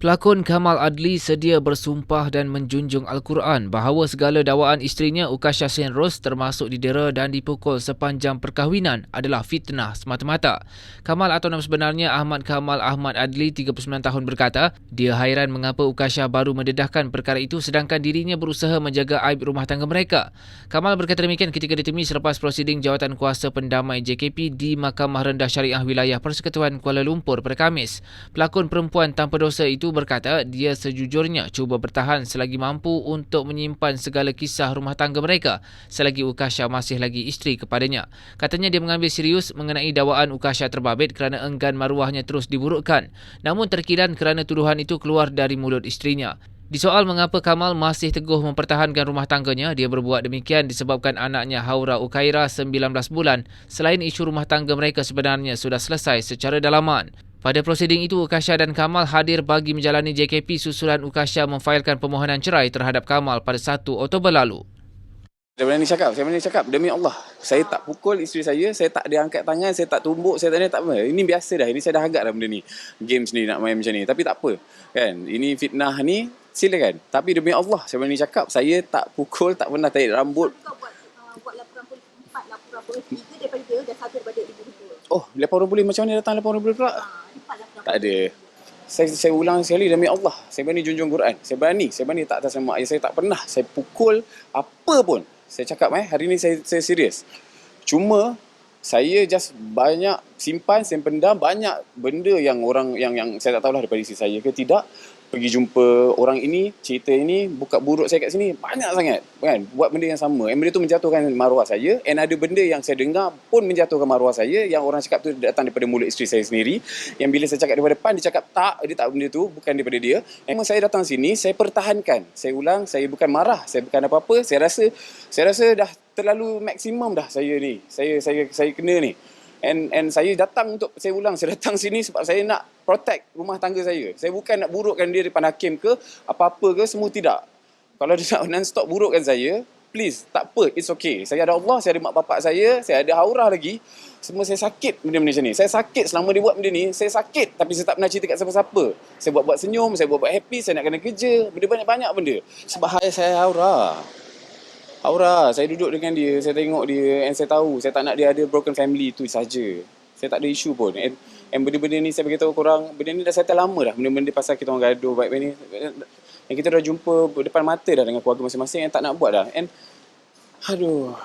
Pelakon Kamal Adli sedia bersumpah dan menjunjung Al-Quran bahawa segala dakwaan isterinya Ukasha Sen Ros termasuk didera dan dipukul sepanjang perkahwinan adalah fitnah semata-mata. Kamal atau nama sebenarnya Ahmad Kamal Ahmad Adli 39 tahun berkata, dia hairan mengapa Ukasha baru mendedahkan perkara itu sedangkan dirinya berusaha menjaga aib rumah tangga mereka. Kamal berkata demikian ketika ditemui selepas prosiding jawatan kuasa pendamai JKP di Mahkamah Rendah Syariah Wilayah Persekutuan Kuala Lumpur pada Kamis. Pelakon perempuan tanpa dosa itu berkata dia sejujurnya cuba bertahan selagi mampu untuk menyimpan segala kisah rumah tangga mereka selagi Ukasha masih lagi isteri kepadanya. Katanya dia mengambil serius mengenai dakwaan Ukasha terbabit kerana enggan maruahnya terus diburukkan. Namun terkilan kerana tuduhan itu keluar dari mulut isterinya. Di soal mengapa Kamal masih teguh mempertahankan rumah tangganya, dia berbuat demikian disebabkan anaknya Haura Ukaira 19 bulan selain isu rumah tangga mereka sebenarnya sudah selesai secara dalaman. Pada prosiding itu, Ukasha dan Kamal hadir bagi menjalani JKP susulan Ukasha memfailkan permohonan cerai terhadap Kamal pada 1 Oktober lalu. Saya berani cakap, saya berani cakap demi Allah. Saya tak pukul isteri saya, saya tak ada angkat tangan, saya tak tumbuk, saya tak ada tak apa. Ini biasa dah, ini saya dah agak dah benda ni. Games ni nak main macam ni, tapi tak apa. Kan? Ini fitnah ni silakan. Tapi demi Allah, saya berani cakap, saya tak pukul, tak pernah tarik rambut. Kau buat, uh, buat laporan polis, empat laporan polis, tiga daripada dia dan satu daripada ibu dia. Oh, laporan polis macam mana datang laporan polis pula? Ah, Tak ada. Saya, saya ulang sekali demi Allah. Saya berani junjung Quran. Saya berani. Saya berani tak atas nama ayah. Saya tak pernah. Saya pukul apa pun. Saya cakap eh, hari ni saya, saya serius. Cuma, saya just banyak simpan, saya pendam banyak benda yang orang yang yang saya tak tahulah daripada isteri saya ke tidak pergi jumpa orang ini, cerita ini, buka buruk saya kat sini, banyak sangat kan, buat benda yang sama. And benda tu menjatuhkan maruah saya and ada benda yang saya dengar pun menjatuhkan maruah saya yang orang cakap tu datang daripada mulut isteri saya sendiri. Yang bila saya cakap daripada depan, dia cakap tak, dia tak benda tu, bukan daripada dia. Memang saya datang sini, saya pertahankan. Saya ulang, saya bukan marah, saya bukan apa-apa. Saya rasa saya rasa dah terlalu maksimum dah saya ni. Saya saya saya kena ni. And and saya datang untuk saya ulang saya datang sini sebab saya nak protect rumah tangga saya. Saya bukan nak burukkan dia depan hakim ke apa-apa ke semua tidak. Kalau dia nak non-stop burukkan saya, please tak apa, it's okay. Saya ada Allah, saya ada mak bapak saya, saya ada haurah lagi. Semua saya sakit benda-benda macam ni. Saya sakit selama dia buat benda ni, saya sakit tapi saya tak pernah cerita kat siapa-siapa. Saya buat-buat senyum, saya buat-buat happy, saya nak kena kerja, benda banyak-banyak benda. Sebab saya haurah. Aura, saya duduk dengan dia, saya tengok dia and saya tahu saya tak nak dia ada broken family tu saja. Saya tak ada isu pun. And, and benda-benda ni saya beritahu korang, benda ni dah settle lama dah. Benda-benda pasal kita orang gaduh baik ni. And kita dah jumpa depan mata dah dengan keluarga masing-masing yang tak nak buat dah. And aduh.